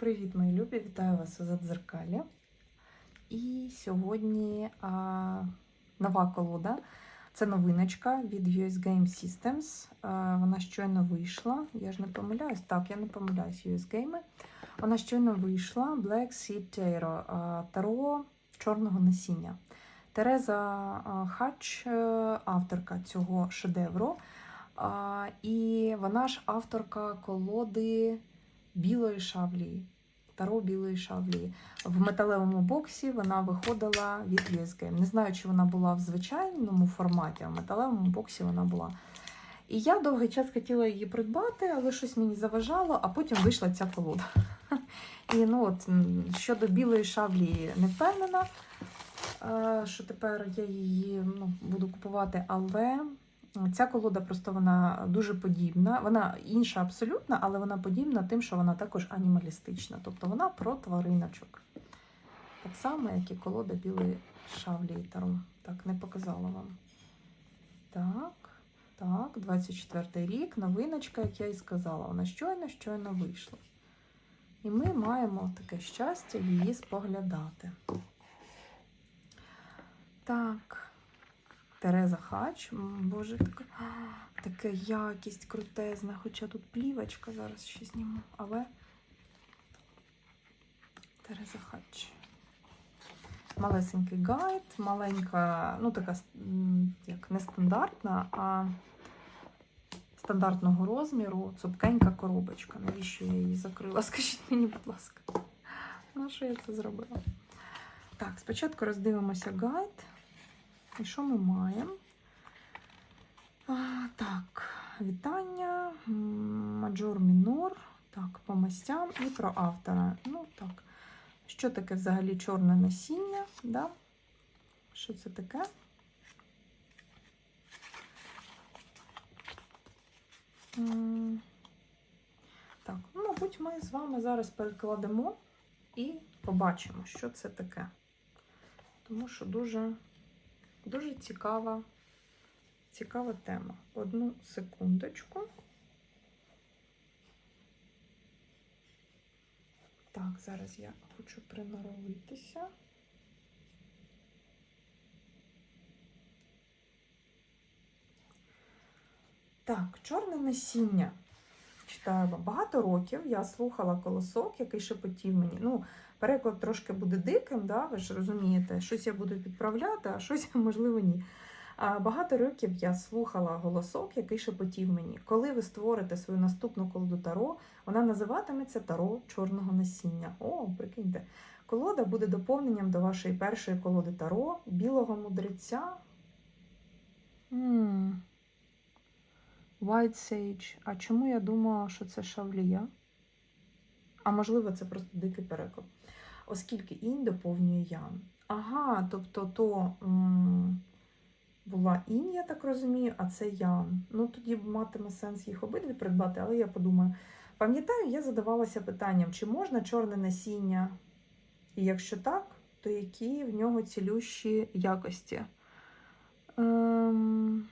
Привіт, мої любі! Вітаю вас у Задзеркалі. І сьогодні а, нова колода. Це новиночка від US Game Systems. А, вона щойно вийшла. Я ж не помиляюсь. Так, я не помиляюсь US Game. Вона щойно вийшла Black Seed Tarot, Таро чорного насіння. Тереза Хач, е, авторка цього шедевру. А, і вона ж авторка колоди білої шаблі. Таро білої шаблі. В металевому боксі вона виходила від USGame. Не знаю, чи вона була в звичайному форматі, а в металевому боксі вона була. І я довгий час хотіла її придбати, але щось мені заважало, а потім вийшла ця колода. І ну от щодо білої шаблі не впевнена, е, що тепер я її ну, буду купувати, але Ця колода просто вона дуже подібна. Вона інша абсолютно, але вона подібна тим, що вона також анімалістична. Тобто вона про твариночок. Так само, як і колода білої шавлі таро. Так, не показала вам. Так, так, 24 рік, новиночка, як я і сказала, вона щойно, щойно вийшла. І ми маємо таке щастя її споглядати. Так. Тереза Хач. Боже, така, така якість крутезна, хоча тут плівочка, зараз ще зніму, але Тереза Хач. Малесенький гайд, маленька, ну така як не стандартна, а стандартного розміру, цупкенька коробочка. Навіщо я її закрила? Скажіть мені, будь ласка. Ну, що я це зробила? Так, спочатку роздивимося гайд. І що ми маємо? А, так, вітання, маджор мінор. Так, по мастям і про автора. Ну, так. Що таке взагалі чорне насіння? Да? Що це таке? Так, ну, мабуть, ми з вами зараз перекладемо і побачимо, що це таке. Тому що дуже Дуже цікава, цікава тема. Одну секундочку. Так, зараз я хочу приноровитися. Так, чорне насіння. Читаю багато років. Я слухала колосок, який шепотів мені. Ну, переклад трошки буде диким, да? ви ж розумієте, щось я буду підправляти, а щось, можливо, ні. А багато років я слухала голосок, який шепотів мені. Коли ви створите свою наступну колоду Таро, вона називатиметься Таро чорного насіння. О, прикиньте. Колода буде доповненням до вашої першої колоди Таро, білого мудреця. М, White Sage. А чому я думала, що це шавлія? А можливо, це просто дикий переклад. Оскільки інь доповнює ян. Ага, тобто то м, була інь, я так розумію, а це ян. Ну тоді матиме сенс їх обидві придбати, але я подумаю. Пам'ятаю, я задавалася питанням, чи можна чорне насіння? І якщо так, то які в нього цілющі якості? Ем...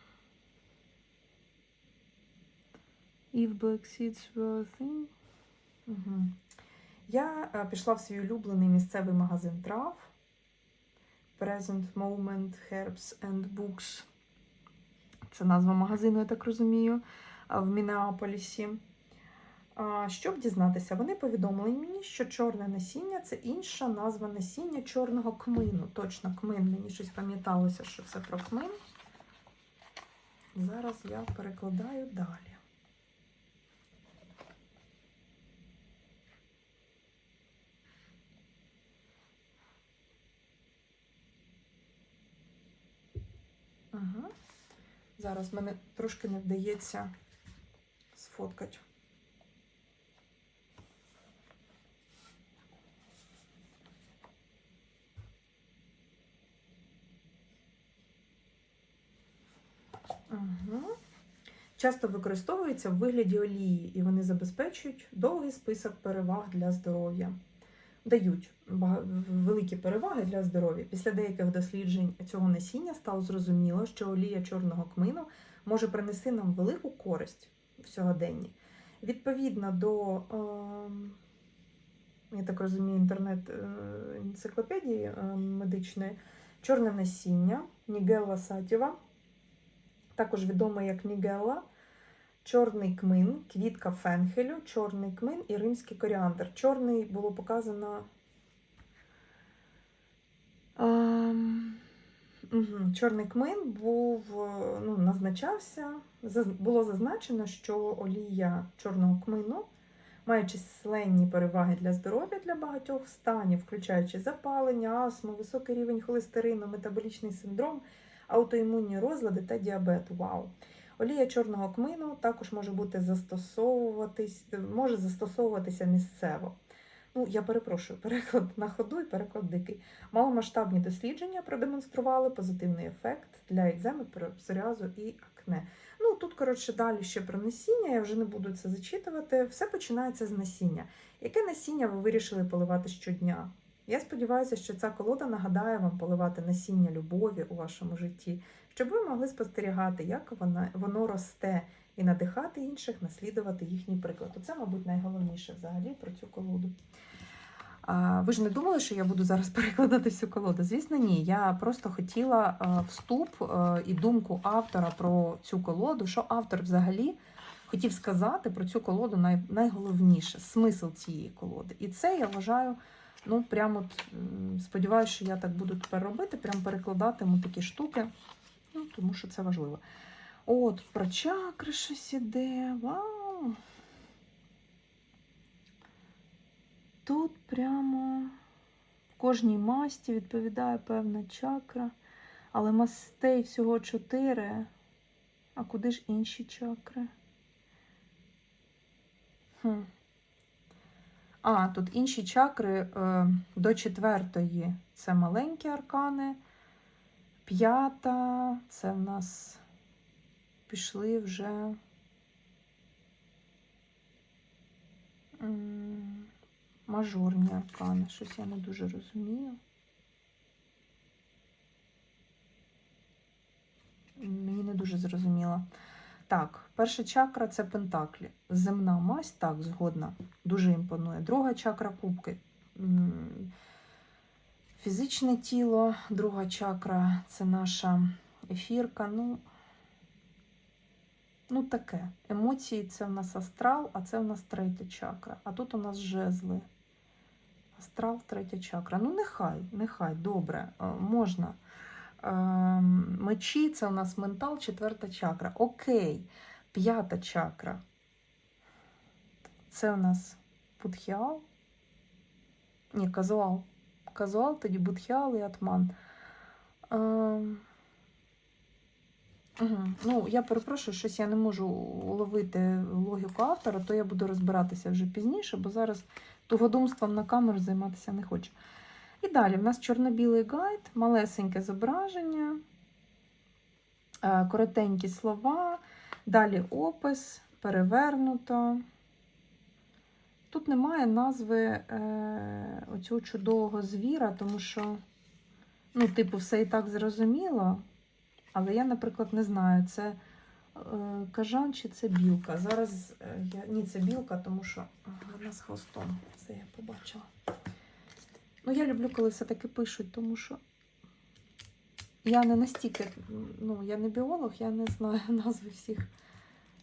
If black seeds were a thing. Я е, пішла в свій улюблений місцевий магазин трав. Present Moment Herbs and Books. Це назва магазину, я так розумію, в Мінеаполісі. Щоб дізнатися, вони повідомили мені, що чорне насіння це інша назва насіння чорного кмину. Точно кмин. Мені щось пам'яталося, що це про кмин. Зараз я перекладаю далі. Ага. Зараз мене трошки не вдається сфоткати. Ага. Часто використовуються в вигляді олії, і вони забезпечують довгий список переваг для здоров'я. Дають великі переваги для здоров'я. Після деяких досліджень цього насіння стало зрозуміло, що олія чорного кмину може принести нам велику користь в сьогоденні. Відповідно до ем, я так розумію, інтернет-енциклопедії е, медичної. Чорне насіння, Нігелла сатіва, також відома як Нігелла, чорний кмин, квітка фенхелю, чорний кмин і римський коріандр. Чорний було показано. Ем. Чорний кмин був, е, ну, назначався, було зазначено, що олія чорного кмину має численні переваги для здоров'я для багатьох станів, включаючи запалення, астму, високий рівень холестерину, метаболічний синдром, аутоімунні розлади та діабет. Вау! Олія чорного кмину також може бути застосовуватись, може застосовуватися місцево. Ну, я перепрошую, переклад на ходу і переклад дикий. Маломасштабні дослідження продемонстрували позитивний ефект для екземи, псоріазу і акне. Ну тут, коротше, далі ще про насіння, я вже не буду це зачитувати. Все починається з насіння. Яке насіння ви вирішили поливати щодня? Я сподіваюся, що ця колода нагадає вам поливати насіння любові у вашому житті, щоб ви могли спостерігати, як вона, воно росте, і надихати інших наслідувати їхній приклад. Оце, мабуть, найголовніше взагалі про цю колоду. А, ви ж не думали, що я буду зараз перекладати всю колоду? Звісно, ні. Я просто хотіла а, вступ а, і думку автора про цю колоду, що автор взагалі хотів сказати про цю колоду най, найголовніше, смисл цієї колоди. І це я вважаю. Ну, прямо сподіваюся, що я так буду тепер робити, прям перекладатиму такі штуки, ну, тому що це важливо. От, про чакри щось іде. Вау! Тут прямо в кожній масті відповідає певна чакра, але мастей всього чотири. А куди ж інші чакри? Хм. А, тут інші чакри е, до четвертої це маленькі аркани. П'ята це в нас пішли вже. Мажорні аркани. Щось я не дуже розумію. Мені не дуже зрозуміло. Так, перша чакра це Пентаклі. Земна масть, так, згодна. Дуже імпонує. Друга чакра кубки. Фізичне тіло, друга чакра це наша ефірка. Ну, ну таке. Емоції це в нас астрал, а це в нас третя чакра. А тут у нас жезли. Астрал, третя чакра. Ну, нехай, нехай, добре, е, можна. Ем, Мечі це у нас ментал, четверта чакра. Окей, п'ята чакра. Це у нас будхіал. Ні, казуал. Казуал, тоді будхіал і атман. Ем, Угу. Ну, я перепрошую, щось я не можу уловити логіку автора, то я буду розбиратися вже пізніше, бо зараз тугодумством на камеру займатися не хочу. І далі в нас чорно-білий гайд, малесеньке зображення, е, коротенькі слова, далі опис, перевернуто. Тут немає назви е, оцього чудового звіра, тому що, ну, типу, все і так зрозуміло. Але я, наприклад, не знаю, це е, кажан чи це білка. Зараз е, я. Ні, це білка, тому що вона з хвостом. Це я побачила. Ну, я люблю, коли все-таки пишуть, тому що я не настільки, ну, я не біолог, я не знаю назви всіх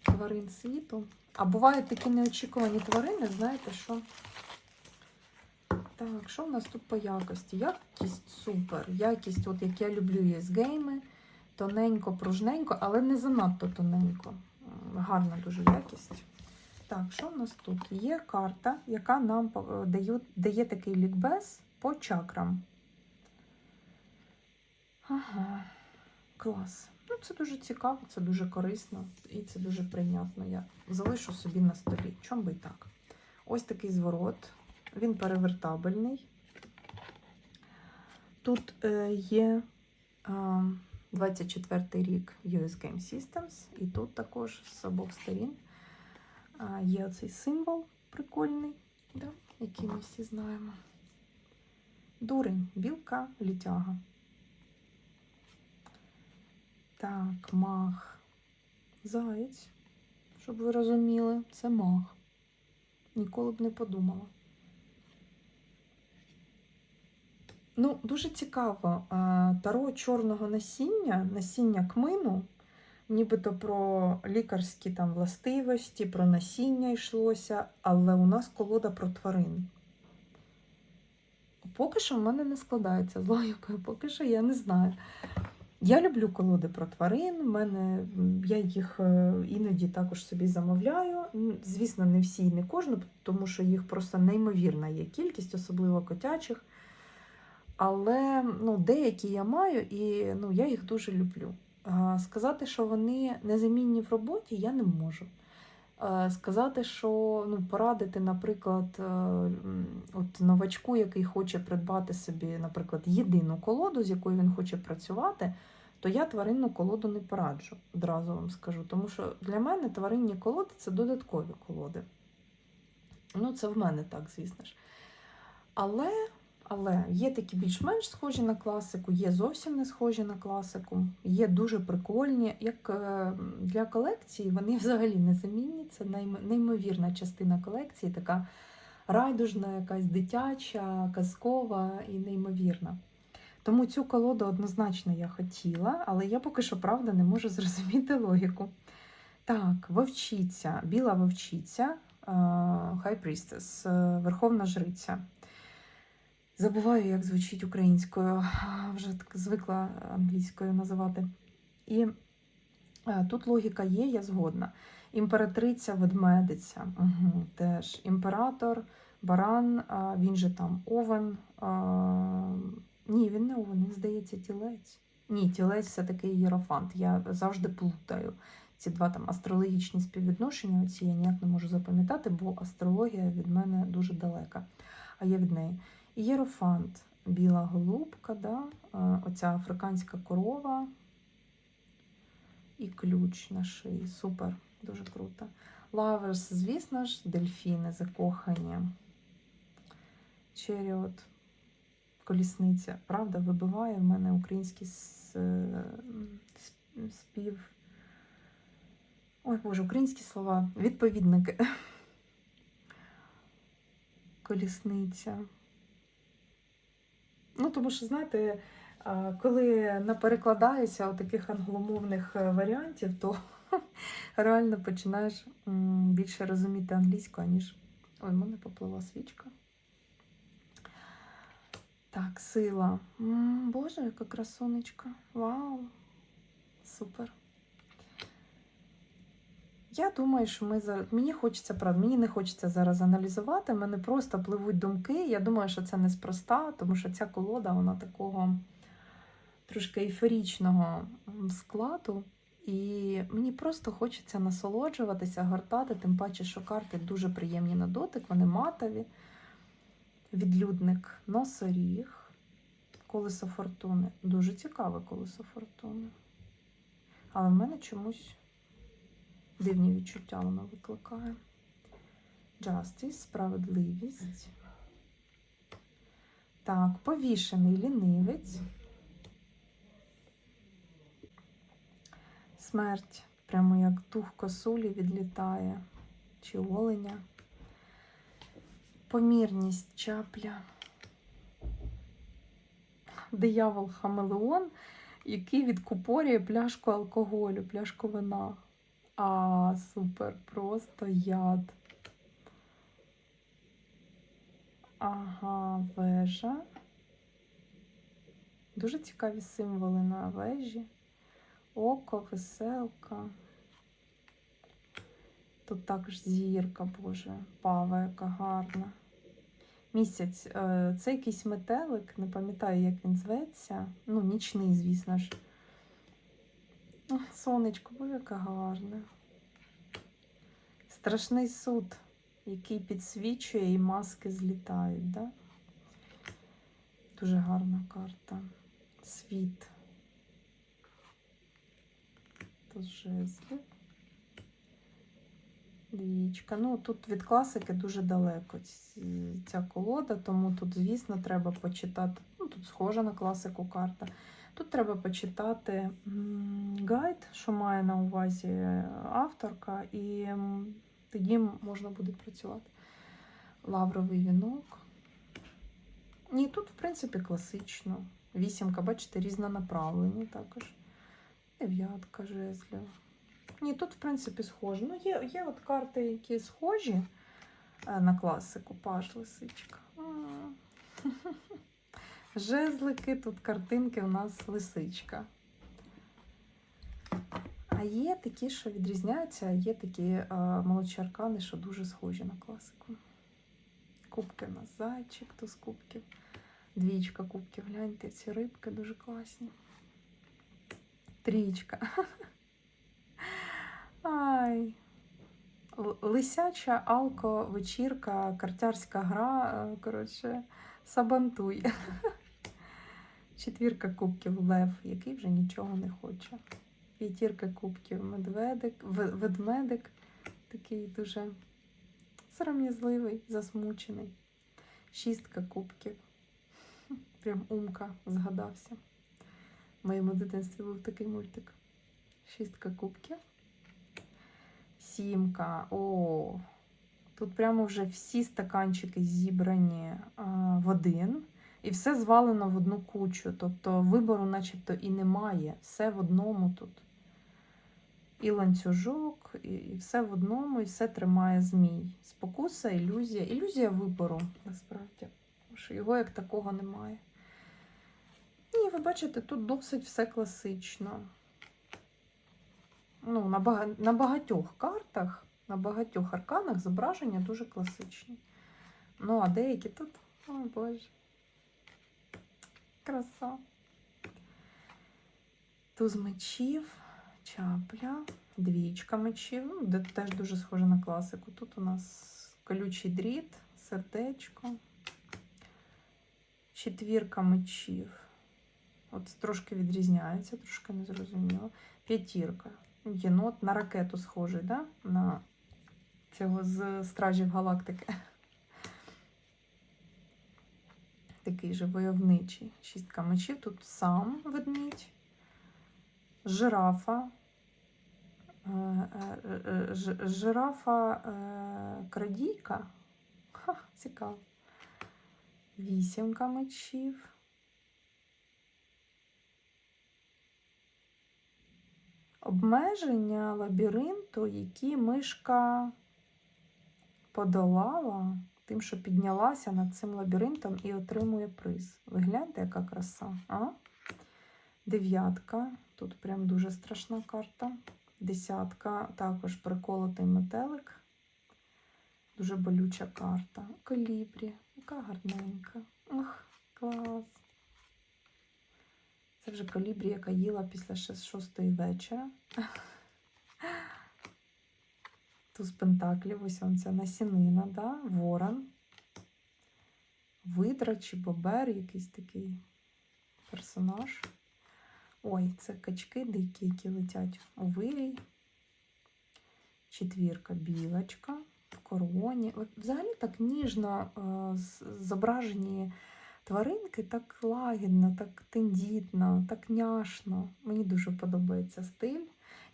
тварин світу. А бувають такі неочікувані тварини, знаєте, що. Так, що в нас тут по якості? Якість супер. Якість, от як я люблю ЄС-гейми, тоненько, пружненько, але не занадто тоненько. Гарна дуже якість. Так, що в нас тут? Є карта, яка нам е, дає, дає такий лікбез по чакрам. Ага, клас. Ну, це дуже цікаво, це дуже корисно і це дуже прийнятно. Я залишу собі на столі. Чом би і так? Ось такий зворот. Він перевертабельний. Тут е, є е, 24 рік US Game Systems, і тут також з обох сторін є оцей символ прикольний, да, який ми всі знаємо. Дурень, білка, літяга. Так, мах. Заєць. Щоб ви розуміли, це мах. Ніколи б не подумала. Ну, дуже цікаво. Е, Таро чорного насіння, насіння кмину, нібито про лікарські там властивості, про насіння йшлося, але у нас колода про тварин. Поки що в мене не складається з логікою, поки що я не знаю. Я люблю колоди про тварин. мене, я їх е, іноді також собі замовляю. Звісно, не всі і не кожну, тому що їх просто неймовірна є кількість, особливо котячих. Але ну, деякі я маю, і ну, я їх дуже люблю. Сказати, що вони незамінні в роботі, я не можу. Сказати, що ну, порадити, наприклад, е, от новачку, який хоче придбати собі, наприклад, єдину колоду, з якою він хоче працювати, то я тваринну колоду не пораджу, одразу вам скажу. Тому що для мене тваринні колоди це додаткові колоди. Ну, це в мене так, звісно ж. Але, але є такі більш-менш схожі на класику, є зовсім не схожі на класику, є дуже прикольні. Як е, для колекції вони взагалі незамінні. Це неймовірна частина колекції, така райдужна, якась дитяча, казкова і неймовірна. Тому цю колоду однозначно я хотіла, але я поки що, правда, не можу зрозуміти логіку. Так, вовчиця, біла вовчиця, е, High Priestess, е, Верховна Жриця. Забуваю, як звучить українською, вже звикла англійською називати. І е, тут логіка є, я згодна. Імператриця ведмедиця, угу, теж імператор, баран, він же там овен. Ні, він не овен, він здається, тілець. Ні, тілець це такий єрофант. Я завжди плутаю ці два там астрологічні співвідношення. Оці я ніяк не можу запам'ятати, бо астрологія від мене дуже далека, а я від неї. І Єрофант, біла голубка, да? оця африканська корова і ключ на шиї. Супер, дуже круто. Лаверс, звісно ж, дельфіни закохані. Черіот, колісниця. Правда, вибиває в мене український е, спів. Ой Боже, українські слова. Відповідники. Колісниця. Ну, тому що, знаєте, коли наперекладаюся у таких англомовних е, варіантів, то реально починаєш більше розуміти англійську, аніж. Ой, в мене поплила свічка. Так, сила. М, Боже, яка красунечка. Вау! Супер. Я думаю, що ми зараз. Мені хочеться, правда, мені не хочеться зараз аналізувати. Мене просто пливуть думки. Я думаю, що це неспроста, тому що ця колода, вона такого трошки ейфорічного складу. І мені просто хочеться насолоджуватися, гортати, тим паче, що карти дуже приємні на дотик, вони матові. Відлюдник, носоріг, колесо фортуни. Дуже цікаве колесо фортуни. Але в мене чомусь дивні відчуття воно викликає. Justice, справедливість. Так, повішений лінивець. Смерть, прямо як дух косулі відлітає, чи оленя. Помірність чапля. Диявол Хамелеон, який відкупорює пляшку алкоголю, пляшку вина. А, супер, просто яд. Ага, вежа. Дуже цікаві символи на вежі. Око, веселка. Тут також зірка, Боже, пава, яка гарна. Місяць. е, Це якийсь метелик, не пам'ятаю, як він зветься. Ну, нічний, звісно ж. Сонечко, боже, яка гарна. Страшний суд, який підсвічує і маски злітають, да? Дуже гарна карта. Світ. Тут жезли. Двічка. Ну, тут від класики дуже далеко ця колода, тому тут, звісно, треба почитати. Ну, тут схожа на класику карта. Тут треба почитати гайд, що має на увазі авторка, і тоді можна буде працювати. Лавровий вінок. Ні, тут, в принципі, класично. Вісімка, бачите, різнонаправлені також. Дев'ятка жезлів. Ні, тут, в принципі, схоже. Ну, є, є от карти, які схожі е, на класику. Паш, лисичка. Жезлики, тут картинки у нас лисичка. А є такі, що відрізняються, а є такі е, молодші аркани, що дуже схожі на класику. Кубки у нас зайчик, туз кубків. Двічка кубків. Гляньте, ці рибки дуже класні. Трічка. Ай. Лисяча алко вечірка, картярська гра. е, Коротше, сабантуй. Четвірка кубків лев, який вже нічого не хоче. П'ятірка кубків медведик, ведмедик, такий дуже сором'язливий, засмучений. Шістка кубків. Прям умка згадався. В моєму дитинстві був такий мультик. Шістка кубків. Сімка. О, тут прямо вже всі стаканчики зібрані в один. І все звалено в одну кучу. Тобто вибору, начебто, і немає. Все в одному тут. І ланцюжок, і все в одному, і все тримає змій. Спокуса, ілюзія. Ілюзія вибору, насправді. Що його як такого немає. Ні, ви бачите, тут досить все класично. Ну, на, бага... на багатьох картах, на багатьох арканах зображення дуже класичні. Ну, а деякі тут, ой боже. Краса. Туз мечів, чапля, двічка мечів. Ну, де теж дуже схоже на класику. Тут у нас колючий дріт, сердечко, четвірка мечів. От трошки відрізняється, трошки незрозуміло. П'ятірка. Єнот на ракету схожий, да? на цього з стражів галактики. Такий же войовничий. Шістка мечів. Тут сам ведмідь, жирафа. е, е, е, Жирафа крадійка. Ха, цікаво. Вісімка мечів. Обмеження лабіринту, які мишка подолала тим, що піднялася над цим лабіринтом і отримує приз. Ви гляньте, яка краса. А? Дев'ятка. Тут прям дуже страшна карта. Десятка, також приколотий метелик. Дуже болюча карта. Колібрі, яка гарненька. Ох, клас. Це вже колібрі, яка їла після шес- шостої вечора. Туз пентаклів, ось он ця насінина, да? ворон. Видра чи бобер, якийсь такий персонаж. Ой, це качки дикі, які летять у вирій. Четвірка білочка в короні. Взагалі так ніжно е, зображені тваринки, так лагідно, так тендітно, так няшно. Мені дуже подобається стиль.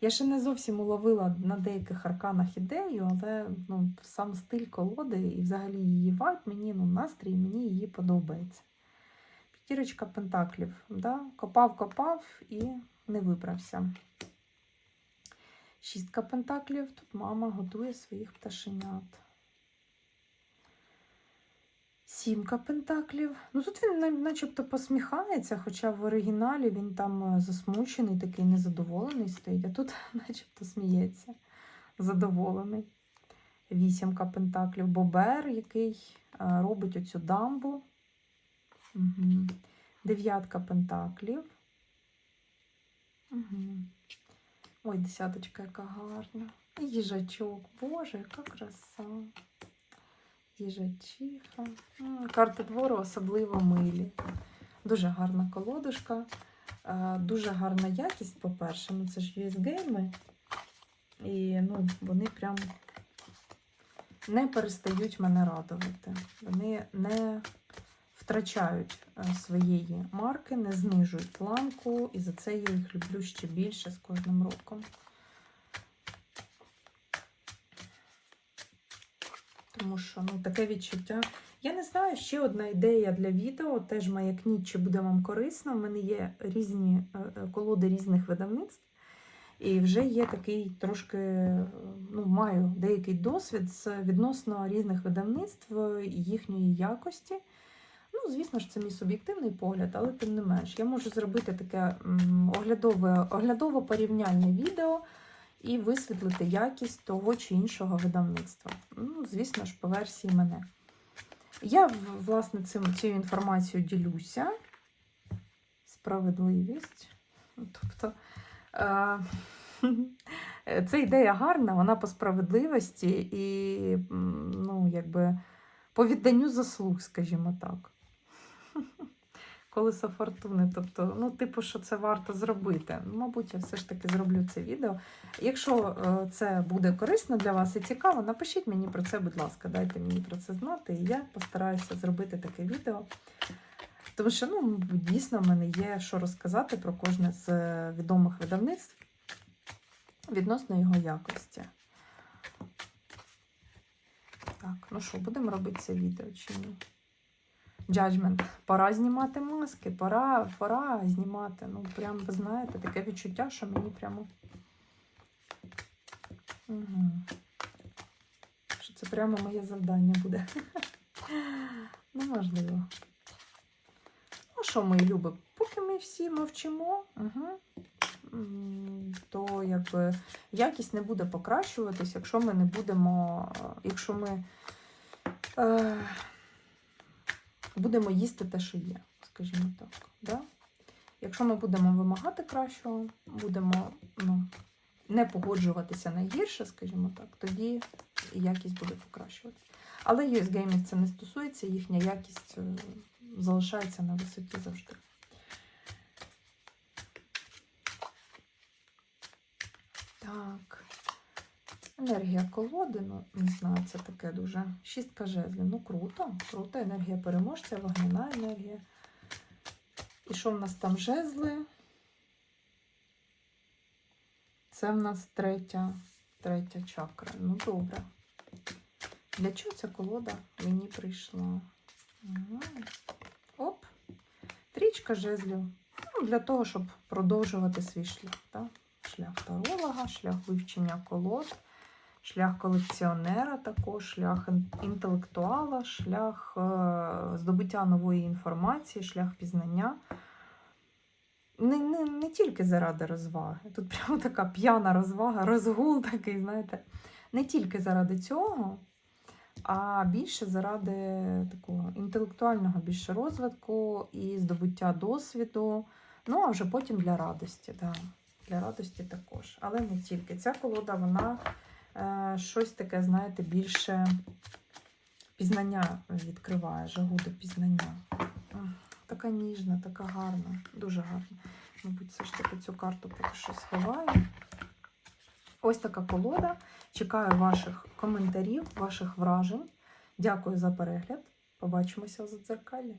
Я ще не зовсім уловила на деяких арканах ідею, але ну, сам стиль колоди і взагалі її вайб, мені ну, настрій, мені її подобається. П'ятірочка пентаклів. Да? Копав, копав і не вибрався. Шістка пентаклів. Тут мама готує своїх пташенят. Сімка пентаклів. Ну тут він начебто посміхається, хоча в оригіналі він там е, засмучений, такий незадоволений стоїть, а тут начебто сміється, задоволений. Вісімка пентаклів. Бобер, який е, робить оцю дамбу. Угу. Дев'ятка пентаклів. Угу. Ой, десяточка, яка гарна. І їжачок. Боже, яка краса. Їжачиха. Карти двору особливо милі. Дуже гарна колодушка. Е, Дуже гарна якість, по-перше. Ну, це ж US-гейми. І ну, вони прям не перестають мене радувати. Вони не втрачають е, своєї марки, не знижують планку, і за це я їх люблю ще більше з кожним роком. Тому що ну, таке відчуття, Я не знаю, ще одна ідея для відео, теж маякніть, чи буде вам корисно. У мене є різні е, е, колоди різних видавництв. І вже є такий трошки, е, ну, маю деякий досвід з відносно різних видавництв їхньої якості. Ну, звісно ж, це мій суб'єктивний погляд, але тим не менш, я можу зробити таке оглядове, оглядово-порівняльне відео і висвітлити якість того чи іншого видавництва. Ну, звісно ж, по версії мене. Я, власне, цим, цією інформацією ділюся. Справедливість. Тобто, е, це ідея гарна, вона по справедливості і, ну, якби, по відданню заслуг, скажімо так. Колесо фортуни. Тобто, ну, типу, що це варто зробити. Мабуть, я все ж таки зроблю це відео. Якщо е, це буде корисно для вас і цікаво, напишіть мені про це, будь ласка, дайте мені про це знати, і я постараюся зробити таке відео. Тому що ну, дійсно в мене є що розказати про кожне з е, відомих видавництв відносно його якості. Так, ну що, будемо робити це відео чи ні? Judgment. Пора знімати маски, пора, пора знімати. Ну, прям, ви знаєте, таке відчуття, що мені прямо. Угу. Що це прямо моє завдання буде. Ну, можливо. Ну що, мої любі, поки ми всі мовчимо, угу, то якби якість не буде покращуватись, якщо ми не будемо, е, якщо ми е, будемо їсти те, що є, скажімо так. Да? Якщо ми будемо вимагати кращого, будемо ну, не погоджуватися найгірше, скажімо так, тоді якість буде покращуватися. Але US Gaming це не стосується, їхня якість е, залишається на висоті завжди. Так. Енергія колоди, ну, не знаю, це таке дуже. Шістка жезлів. Ну, круто, круто. Енергія переможця, вогняна енергія. І що в нас там жезли? Це в нас третя, третя чакра. Ну, добре. Для чого ця колода мені прийшла? Ага. Оп. Трічка жезлів. Ну, для того, щоб продовжувати свій шлях. Так? Шлях таролога, шлях вивчення колод, шлях колекціонера, також шлях інтелектуала, шлях е- здобуття нової інформації, шлях пізнання. Не, не, не тільки заради розваги. Тут прямо така п'яна розвага, розгул такий, знаєте. Не тільки заради цього, а більше заради такого інтелектуального більше розвитку і здобуття досвіду. Ну, а вже потім для радості. Да. Для радості також. Але не тільки. Ця колода, вона щось таке, знаєте, більше пізнання відкриває, жагу до пізнання. Така ніжна, така гарна, дуже гарна. Мабуть, все ж таки цю карту поки що сховаю. Ось така колода. Чекаю ваших коментарів, ваших вражень. Дякую за перегляд. Побачимося у задзеркалі.